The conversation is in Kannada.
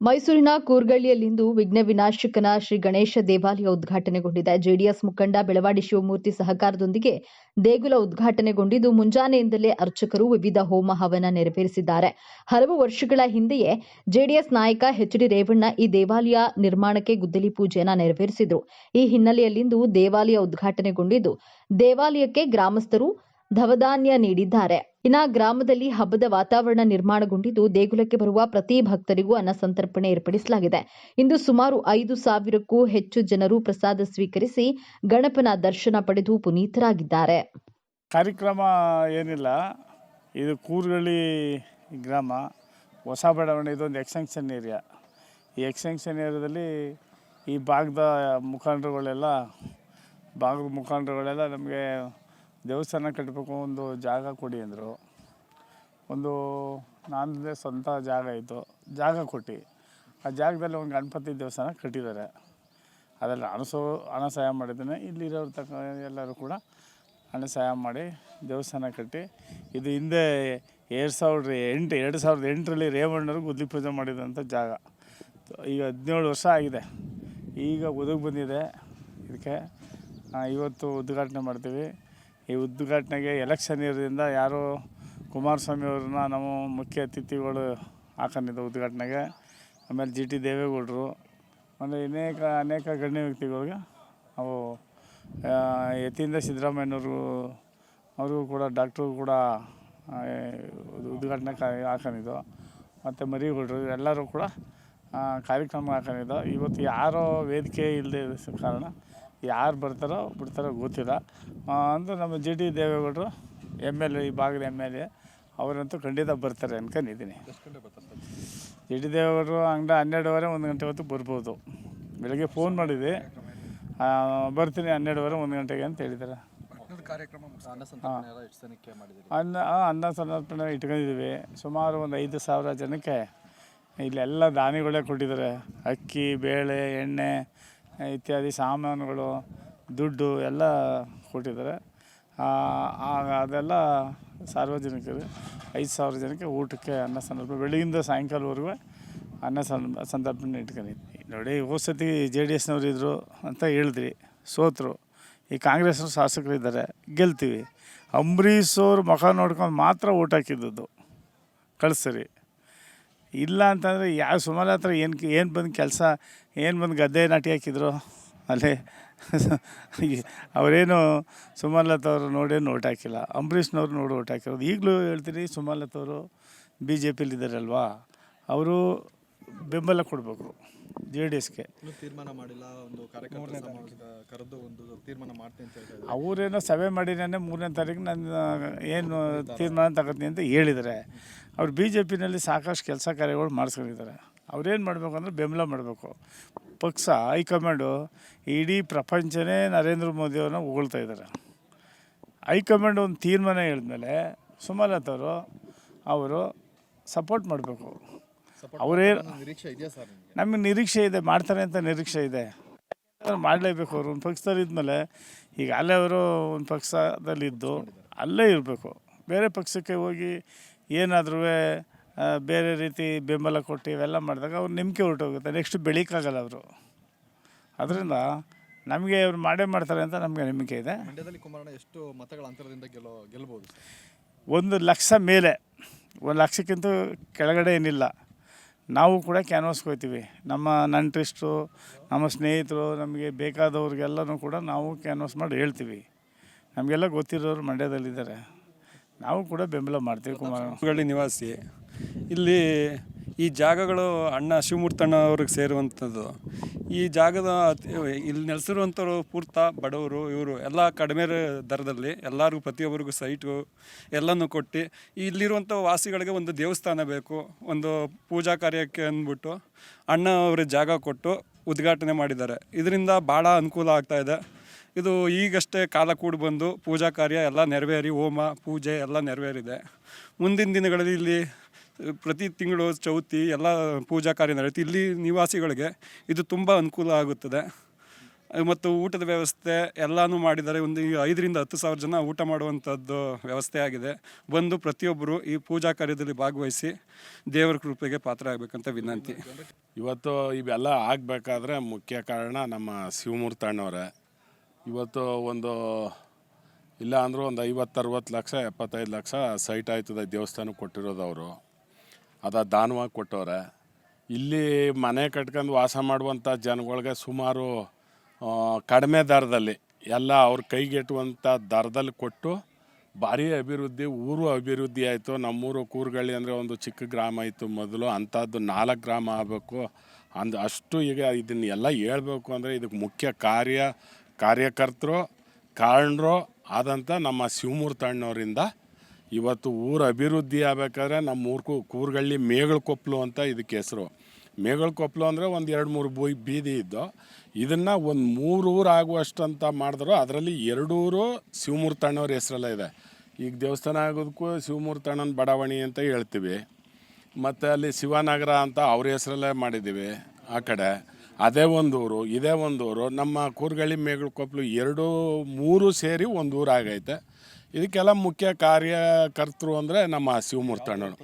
ಮೈಸೂರಿನ ಕೂರ್ಗಳ್ಳಿಯಲ್ಲಿಂದು ವಿಘ್ನ ವಿನಾಶಕನ ಶ್ರೀ ಗಣೇಶ ದೇವಾಲಯ ಉದ್ಘಾಟನೆಗೊಂಡಿದೆ. ಜೆಡಿಎಸ್ ಮುಖಂಡ ಬೆಳವಾಡಿ ಶಿವಮೂರ್ತಿ ಸಹಕಾರದೊಂದಿಗೆ ದೇಗುಲ ಉದ್ಘಾಟನೆಗೊಂಡಿದ್ದು, ಮುಂಜಾನೆಯಿಂದಲೇ ಅರ್ಚಕರು ವಿವಿಧ ಹೋಮ ಹವನ ನೆರವೇರಿಸಿದ್ದಾರೆ. ಹಲವು ವರ್ಷಗಳ ಹಿಂದೆಯೇ ಜೆಡಿಎಸ್ ನಾಯಕ ಎಚ್ ಡಿ ರೇವಣ್ಣ ಈ ದೇವಾಲಯ ನಿರ್ಮಾಣಕ್ಕೆ ಗುದ್ದಲಿ ಪೂಜೆಯನ್ನ ನೆರವೇರಿಸಿದ್ರು. ಈ ಹಿನ್ನೆಲೆಯಲ್ಲಿಂದು ದೇವಾಲಯ ಉದ್ಘಾಟನೆಗೊಂಡಿದ್ದು, ದೇವಾಲಯಕ್ಕೆ ಗ್ರಾಮಸ್ಥರು ಧವಧಾನ್ಯ ನೀಡಿದ್ದಾರೆ. ಇನ್ನ ಗ್ರಾಮದಲ್ಲಿ ಹಬ್ಬದ ವಾತಾವರಣ ನಿರ್ಮಾಣಗೊಂಡಿದ್ದು ದೇಗುಲಕ್ಕೆ ಬರುವ ಪ್ರತಿ ಭಕ್ತರಿಗೂ ಅನ್ನ ಸಂತರ್ಪಣೆ ಏರ್ಪಡಿಸಲಾಗಿದೆ. ಇಂದು ಸುಮಾರು ಐದು ಸಾವಿರಕ್ಕೂ ಹೆಚ್ಚು ಜನರು ಪ್ರಸಾದ ಸ್ವೀಕರಿಸಿ ಗಣಪನ ದರ್ಶನ ಪಡೆದು ಪುನೀತರಾಗಿದ್ದಾರೆ. ಕಾರ್ಯಕ್ರಮ ಏನಿಲ್ಲ. ಇದು ಕೂರ್ಗಳಿ ಗ್ರಾಮ. ಹೊಸ ಬಡಾವಣೆ, ಇದೊಂದು ಎಕ್ಸ್ಟೆನ್ಷನ್ ಏರಿಯಾ ಈ ಎಕ್ಸ್ಟೆನ್ಷನ್ ಏರಿಯಾದಲ್ಲಿ ಈ ಭಾಗದ ಮುಖಂಡರುಗಳೆಲ್ಲ ಭಾಗದ ಮುಖಂಡರುಗಳೆಲ್ಲ ನಮಗೆ ದೇವಸ್ಥಾನ ಕಟ್ಟಬೇಕು ಒಂದು ಜಾಗ ಕೊಡಿ ಅಂದರು. ಒಂದು ನನ್ನದೇ ಸ್ವಂತ ಜಾಗ ಇತ್ತು. ಜಾಗ ಕೊಟ್ಟು. ಆ ಜಾಗದಲ್ಲಿ ಒಂದು ಗಣಪತಿ ದೇವಸ್ಥಾನ ಕಟ್ಟಿದ್ದಾರೆ. ಅದರಲ್ಲಿ ಹಣ ಹಣ ಸಹಾಯ ಮಾಡಿದ್ದೇನೆ. ಇಲ್ಲಿರೋರು ತಕ್ಕ ಎಲ್ಲರೂ ಕೂಡ ಹಣ ಸಹಾಯ ಮಾಡಿ ದೇವಸ್ಥಾನ ಕಟ್ಟಿ. ಇದು ಹಿಂದೆ ಎರಡು ಸಾವಿರದ ಎಂಟು, ಎರಡು ಸಾವಿರದ ಎಂಟರಲ್ಲಿ ರೇವಣ್ಣರು ಗುದ್ಲಿ ಪೂಜೆ ಮಾಡಿದಂಥ ಜಾಗ. ಈಗ ಹದಿನೇಳು ವರ್ಷ ಆಗಿದೆ. ಈಗ ಒದಗಿ ಬಂದಿದೆ. ಇದಕ್ಕೆ ಇವತ್ತು ಉದ್ಘಾಟನೆ ಮಾಡ್ತೀವಿ. ಈ ಉದ್ಘಾಟನೆಗೆ ಎಲೆಕ್ಷನ್ ಇರೋದ್ರಿಂದ ಯಾರು ಕುಮಾರಸ್ವಾಮಿ ಅವ್ರನ್ನ ನಾವು ಮುಖ್ಯ ಅತಿಥಿಗಳು ಹಾಕೊಂಡಿದ್ದ ಉದ್ಘಾಟನೆಗೆ, ಆಮೇಲೆ ಜಿ ಟಿ ದೇವೇಗೌಡರು, ಆಮೇಲೆ ಅನೇಕ ಅನೇಕ ಗಣ್ಯ ವ್ಯಕ್ತಿಗಳಿಗೆ ನಾವು ಯತಿಯಿಂದ ಸಿದ್ದರಾಮಯ್ಯನವರು ಅವ್ರಿಗೂ ಕೂಡ ಡಾಕ್ಟ್ರು ಕೂಡ ಉದ್ಘಾಟನೆ ಹಾಕೊಂಡಿದ್ದು. ಮತ್ತು ಮರಿಗೌಡರು, ಎಲ್ಲರೂ ಕೂಡ ಕಾರ್ಯಕ್ರಮ ಹಾಕೊಂಡಿದ್ದು. ಇವತ್ತು ಯಾರೋ ವೇದಿಕೆ ಇಲ್ಲದೆ ಕಾರಣ ಯಾರು ಬರ್ತಾರೋ ಬಿಡ್ತಾರೋ ಗೊತ್ತಿಲ್ಲ. ಅಂದರೆ ನಮ್ಮ ಜಿ ಟಿ ದೇವೇಗೌಡರು ಎಂ ಎಲ್ ಎ ಈ ಭಾಗದ ಎಂ ಎಲ್ ಎ ಅವರಂತೂ ಖಂಡಿತ ಬರ್ತಾರೆ ಅನ್ಕೊಂಡಿದ್ದೀನಿ. ಜಿ ಡಿ ದೇವೇಗೌಡರು ಹಂಗೆ ಹನ್ನೆರಡುವರೆ ಒಂದು ಗಂಟೆ ಹೊತ್ತು ಬರ್ಬೋದು. ಬೆಳಗ್ಗೆ ಫೋನ್ ಮಾಡಿದ್ವಿ. ಆ, ಬರ್ತೀನಿ ಹನ್ನೆರಡುವರೆ ಒಂದು ಗಂಟೆಗೆ ಅಂತ ಹೇಳಿದ್ದಾರೆ. ಅನ್ನ ಅನ್ನ ಸಮರ್ಪಣೆ ಇಟ್ಕೊಂಡಿದ್ದೀವಿ ಸುಮಾರು ಒಂದು ಐದು ಸಾವಿರ ಜನಕ್ಕೆ. ಇಲ್ಲೆಲ್ಲ ದಾನಿಗಳೇ ಕೊಟ್ಟಿದ್ದಾರೆ. ಅಕ್ಕಿ ಬೇಳೆ ಎಣ್ಣೆ ಇತ್ಯಾದಿ ಸಾಮಾನುಗಳು, ದುಡ್ಡು ಎಲ್ಲ ಕೊಟ್ಟಿದ್ದಾರೆ. ಆಗ ಅದೆಲ್ಲ ಸಾರ್ವಜನಿಕರು ಐದು ಸಾವಿರ ಜನಕ್ಕೆ ಊಟಕ್ಕೆ ಅನ್ನ ಸಂದರ್ಭ ಬೆಳಗಿಂದ ಸಾಯಂಕಾಲವರೆಗೂ ಅನ್ನ ಸಂದರ್ಭ ಸಂದರ್ಪಣೆ ಇಟ್ಕೊಂಡಿದ್ವಿ. ನೋಡಿ ಹೋದ ಸತಿ ಜೆ ಡಿ ಎಸ್ನವ್ರು ಇದ್ದರು ಅಂತ ಹೇಳಿದ್ರಿ, ಸೋತರು. ಈ ಕಾಂಗ್ರೆಸ್ನ ಶಾಸಕರು ಇದ್ದಾರೆ, ಗೆಲ್ತೀವಿ. ಅಂಬರೀಷ್ ಅವ್ರ ಮುಖ ನೋಡ್ಕೊಂಡು ಮಾತ್ರ ಊಟ ಹಾಕಿದ್ದದ್ದು. ಕಳಿಸ್ರಿ. ಇಲ್ಲ ಅಂತಂದರೆ ಯಾವ ಸುಮಾರು ಹತ್ರ ಏನು ಏನು ಬಂದು ಕೆಲಸ, ಏನು ಬಂದು ಗದ್ದೆ ನಾಟಿ ಹಾಕಿದ್ರು? ಅಲ್ಲೇ ಅವರೇನು ಸುಮಲತಾ ಅವರು ನೋಡೇನು ಓಟ್ ಹಾಕಿಲ್ಲ. ಅಂಬರೀಷ್ನವ್ರು ನೋಡಿ ಓಟ್ ಹಾಕಿರೋದು. ಈಗಲೂ ಹೇಳ್ತೀನಿ ಸುಮಲತಾ ಅವರು ಬಿ ಜೆ ಪಿಲಿದ್ದಾರಲ್ವಾ ಅವರು ಬೆಂಬಲ ಕೊಡಬೇಕು ಜೆ ಡಿ ಎಸ್ಗೆ. ಇನ್ನೂ ತೀರ್ಮಾನ ಮಾಡಿಲ್ಲ ಒಂದು ಕಾರ್ಯಕ್ರಮ ಕರೆದು ಒಂದು ತೀರ್ಮಾನ ಮಾಡ್ತೀನಿ ಅಂತ ಹೇಳ್ತಾ ಇದ್ದಾರೆ. ಅವರೇನೋ ಸಭೆ ಮಾಡಿದಾನೆ ಮೂರನೇ ತಾರೀಕು ನನ್ನ ಏನು ತೀರ್ಮಾನ ತಗೋತೀನಿ ಅಂತ ಹೇಳಿದ್ದಾರೆ. ಅವ್ರು ಬಿ ಜೆ ಪಿನಲ್ಲಿ ಸಾಕಷ್ಟು ಕೆಲಸ ಕಾರ್ಯಗಳು ಮಾಡಿಸ್ಕೊಂಡಿದ್ದಾರೆ. ಅವ್ರೇನು ಮಾಡಬೇಕು ಅಂದರೆ ಬೆಂಬಲ ಮಾಡಬೇಕು. ಪಕ್ಷ ಹೈಕಮಾಂಡು ಇಡೀ ಪ್ರಪಂಚನೇ ನರೇಂದ್ರ ಮೋದಿಯವ್ರನ್ನ ಹೊಗಳ್ತಾ ಇದ್ದಾರೆ. ಹೈಕಮಾಂಡ್ ಒಂದು ತೀರ್ಮಾನ ಹೇಳಿದ್ಮೇಲೆ ಸುಮಲತಾರು ಅವರು ಅವರು ಸಪೋರ್ಟ್ ಮಾಡಬೇಕು. ಅವರೇ ನಿರೀಕ್ಷೆ ಇದೆಯಾ ಸರ್ ನಮಗೆ? ನಿರೀಕ್ಷೆ ಇದೆ ಮಾಡ್ತಾರೆ ಅಂತ ನಿರೀಕ್ಷೆ ಇದೆ. ಮಾಡಲೇಬೇಕು ಅವರು ಒಂದು ಪಕ್ಷದಲ್ಲಿ ಇದ್ಮೇಲೆ ಈಗ ಅಲ್ಲೇ ಅವರು ಒಂದು ಪಕ್ಷದಲ್ಲಿದ್ದು ಅಲ್ಲೇ ಇರಬೇಕು. ಬೇರೆ ಪಕ್ಷಕ್ಕೆ ಹೋಗಿ ಏನಾದ್ರೂ ಬೇರೆ ರೀತಿ ಬೆಂಬಲ ಕೊಟ್ಟು ಇವೆಲ್ಲ ಮಾಡಿದಾಗ ಅವ್ರು ನಂಬಿಕೆ ಹೊರಟೋಗುತ್ತೆ ನೆಕ್ಸ್ಟ್ ಬೆಳೀಕಾಗಲ್ಲ ಅವರು. ಅದರಿಂದ ನಮಗೆ ಅವ್ರು ಮಾಡೇ ಮಾಡ್ತಾರೆ ಅಂತ ನಮಗೆ ನಂಬಿಕೆ ಇದೆ. ಮಂಡ್ಯದಲ್ಲಿ ಕುಮಾರಣ್ಣ ಎಷ್ಟು ಮತಗಳ ಅಂತರದಿಂದ ಗೆಲ್ಲೋ ಗೆಲ್ಬೋದು ಸರ್? ಒಂದು ಲಕ್ಷ ಮೇಲೆ. ಒಂದು ಲಕ್ಷಕ್ಕಿಂತ ಕೆಳಗಡೆ ಏನಿಲ್ಲ. ನಾವು ಕೂಡ ಕ್ಯಾನ್ವಾಸ್ಗೆ ಹೋಗ್ತೀವಿ ನಮ್ಮ ನಂಟ್ರಿಸ್ಟು, ನಮ್ಮ ಸ್ನೇಹಿತರು, ನಮಗೆ ಬೇಕಾದವ್ರಿಗೆಲ್ಲನೂ ಕೂಡ ನಾವು ಕ್ಯಾನ್ವಾಸ್ ಮಾಡಿ ಹೇಳ್ತೀವಿ. ನಮಗೆಲ್ಲ ಗೊತ್ತಿರೋರು ಮಂಡ್ಯದಲ್ಲಿದ್ದಾರೆ. ನಾವು ಕೂಡ ಬೆಂಬಲ ಮಾಡ್ತೀವಿ ಕುಮಾರ. ಹುಬ್ಬಳ್ಳಿ ನಿವಾಸಿ. ಇಲ್ಲಿ ಈ ಜಾಗಗಳು ಅಣ್ಣ ಶಿವಮೂರ್ತಣ್ಣ ಅವ್ರಿಗೆ ಸೇರುವಂಥದ್ದು. ಈ ಜಾಗದ ಇಲ್ಲಿ ನೆಲೆಸಿರುವಂಥವ್ರು ಪೂರ್ತ ಬಡವರು, ಇವರು ಎಲ್ಲ ಕಡಿಮೆ ದರದಲ್ಲಿ ಎಲ್ಲರಿಗೂ ಪ್ರತಿಯೊಬ್ಬರಿಗೂ ಸೈಟು ಎಲ್ಲನೂ ಕೊಟ್ಟು ಇಲ್ಲಿರುವಂಥ ವಾಸಿಗಳಿಗೆ ಒಂದು ದೇವಸ್ಥಾನ ಬೇಕು, ಒಂದು ಪೂಜಾ ಕಾರ್ಯಕ್ಕೆ ಅಂದ್ಬಿಟ್ಟು ಅಣ್ಣ ಅವರ ಜಾಗ ಕೊಟ್ಟು ಉದ್ಘಾಟನೆ ಮಾಡಿದ್ದಾರೆ. ಇದರಿಂದ ಭಾಳ ಅನುಕೂಲ ಆಗ್ತಾ ಇದೆ. ಇದು ಈಗಷ್ಟೇ ಕಾಲ ಕೂಡಿ ಬಂದು ಪೂಜಾ ಕಾರ್ಯ ಎಲ್ಲ ನೆರವೇರಿ, ಹೋಮ, ಪೂಜೆ ಎಲ್ಲ ನೆರವೇರಿದೆ. ಮುಂದಿನ ದಿನಗಳಲ್ಲಿ ಇಲ್ಲಿ ಪ್ರತಿ ತಿಂಗಳು ಚೌತಿ ಎಲ್ಲ ಪೂಜಾ ಕಾರ್ಯ ನಡೆಯುತ್ತೆ. ಇಲ್ಲಿ ನಿವಾಸಿಗಳಿಗೆ ಇದು ತುಂಬ ಅನುಕೂಲ ಆಗುತ್ತದೆ. ಮತ್ತು ಊಟದ ವ್ಯವಸ್ಥೆ ಎಲ್ಲನೂ ಮಾಡಿದ್ದಾರೆ ಒಂದು ಐದರಿಂದ ಹತ್ತು ಸಾವಿರ ಜನ ಊಟ ಮಾಡುವಂಥದ್ದು ವ್ಯವಸ್ಥೆ ಆಗಿದೆ. ಬಂದು ಪ್ರತಿಯೊಬ್ಬರು ಈ ಪೂಜಾ ಕಾರ್ಯದಲ್ಲಿ ಭಾಗವಹಿಸಿ ದೇವರ ಕೃಪೆಗೆ ಪಾತ್ರ ಆಗಬೇಕಂತ ವಿನಂತಿ. ಇವತ್ತು ಇವೆಲ್ಲ ಆಗಬೇಕಾದ್ರೆ ಮುಖ್ಯ ಕಾರಣ ನಮ್ಮ ಶಿವಮೂರ್ತಣ್ಣವರೇ ಇವತ್ತು ಒಂದು ಇಲ್ಲ ಅಂದರೂ ಒಂದು ಐವತ್ತು ಅರವತ್ತು ಲಕ್ಷ, ಎಪ್ಪತ್ತೈದು ಲಕ್ಷ ಸೈಟ್ ಆಯ್ತದೆ ದೇವಸ್ಥಾನಕ್ಕೆ ಕೊಟ್ಟಿರೋದು ಅವರು ಅದ ದಾನವಾಗಿ ಕೊಟ್ಟವ್ರೆ. ಇಲ್ಲಿ ಮನೆ ಕಟ್ಕೊಂಡು ವಾಸ ಮಾಡುವಂಥ ಜನಗಳಿಗೆ ಸುಮಾರು ಕಡಿಮೆ ದರದಲ್ಲಿ ಎಲ್ಲ ಅವ್ರ ಕೈಗೆಟುವಂಥ ದರದಲ್ಲಿ ಕೊಟ್ಟು ಭಾರಿ ಅಭಿವೃದ್ಧಿ, ಊರು ಅಭಿವೃದ್ಧಿ ಆಯಿತು. ನಮ್ಮೂರು ಕೂರ್ಗಳ್ಳಿ ಅಂದರೆ ಒಂದು ಚಿಕ್ಕ ಗ್ರಾಮ ಇತ್ತು ಮೊದಲು. ಅಂಥದ್ದು ನಾಲ್ಕು ಗ್ರಾಮ ಆಗಬೇಕು. ಅಂದ ಅಷ್ಟು ಈಗ ಇದನ್ನೆಲ್ಲ ಹೇಳ್ಬೇಕು ಅಂದರೆ ಇದಕ್ಕೆ ಮುಖ್ಯ ಕಾರ್ಯ, ಕಾರ್ಯಕರ್ತರು, ಕಾರಣರು ಆದಂಥ ನಮ್ಮ ಶಿವಮೂರ್ತಣ್ಣವರಿಂದ ಇವತ್ತು ಊರು ಅಭಿವೃದ್ಧಿ ಆಗ್ಬೇಕಾದ್ರೆ ನಮ್ಮ ಊರು ಕೂರ್ಗಳ್ಳಿ ಮೇಗಳಕೊಪ್ಪಲು ಅಂತ ಇದಕ್ಕೆ ಹೆಸರು. ಮೇಗಳಕೊಪ್ಪಲು ಅಂದರೆ ಒಂದು ಎರಡು ಮೂರು ಬೂಯ್ ಬೀದಿ ಇದ್ದು, ಇದನ್ನು ಒಂದು ಮೂರು ಊರು ಆಗುವಷ್ಟು ಅಂತ ಮಾಡಿದ್ರು, ಅದರಲ್ಲಿ ಎರಡೂರು ಊರು ಶಿವಮೂರ್ತಣ್ಣವ್ರ ಹೆಸರೆಲ್ಲ ಇದೆ. ಈಗ ದೇವಸ್ಥಾನ ಆಗೋದಕ್ಕೂ ಶಿವಮೂರ್ತಣ್ಣನ ಬಡಾವಣೆ ಅಂತ ಹೇಳ್ತೀವಿ. ಮತ್ತು ಅಲ್ಲಿ ಶಿವನಗರ ಅಂತ ಅವ್ರ ಹೆಸರಲ್ಲೇ ಮಾಡಿದ್ದೀವಿ ಆ ಕಡೆ. ಅದೇ ಒಂದು ಊರು, ಇದೇ ಒಂದು ಊರು. ನಮ್ಮ ಕೂರ್ಗಳ್ಳಿ ಮೇಗಳಕೊಪ್ಪಲು ಎರಡು, ಮೂರು ಸೇರಿ ಒಂದು ಊರು ಆಗೈತೆ ಇದಕ್ಕೆಲ್ಲ ಮುಖ್ಯ ಕಾರ್ಯಕರ್ತರು ಅಂದರೆ ನಮ್ಮ ಶಿವಮೂರ್ತಣ್ಣರು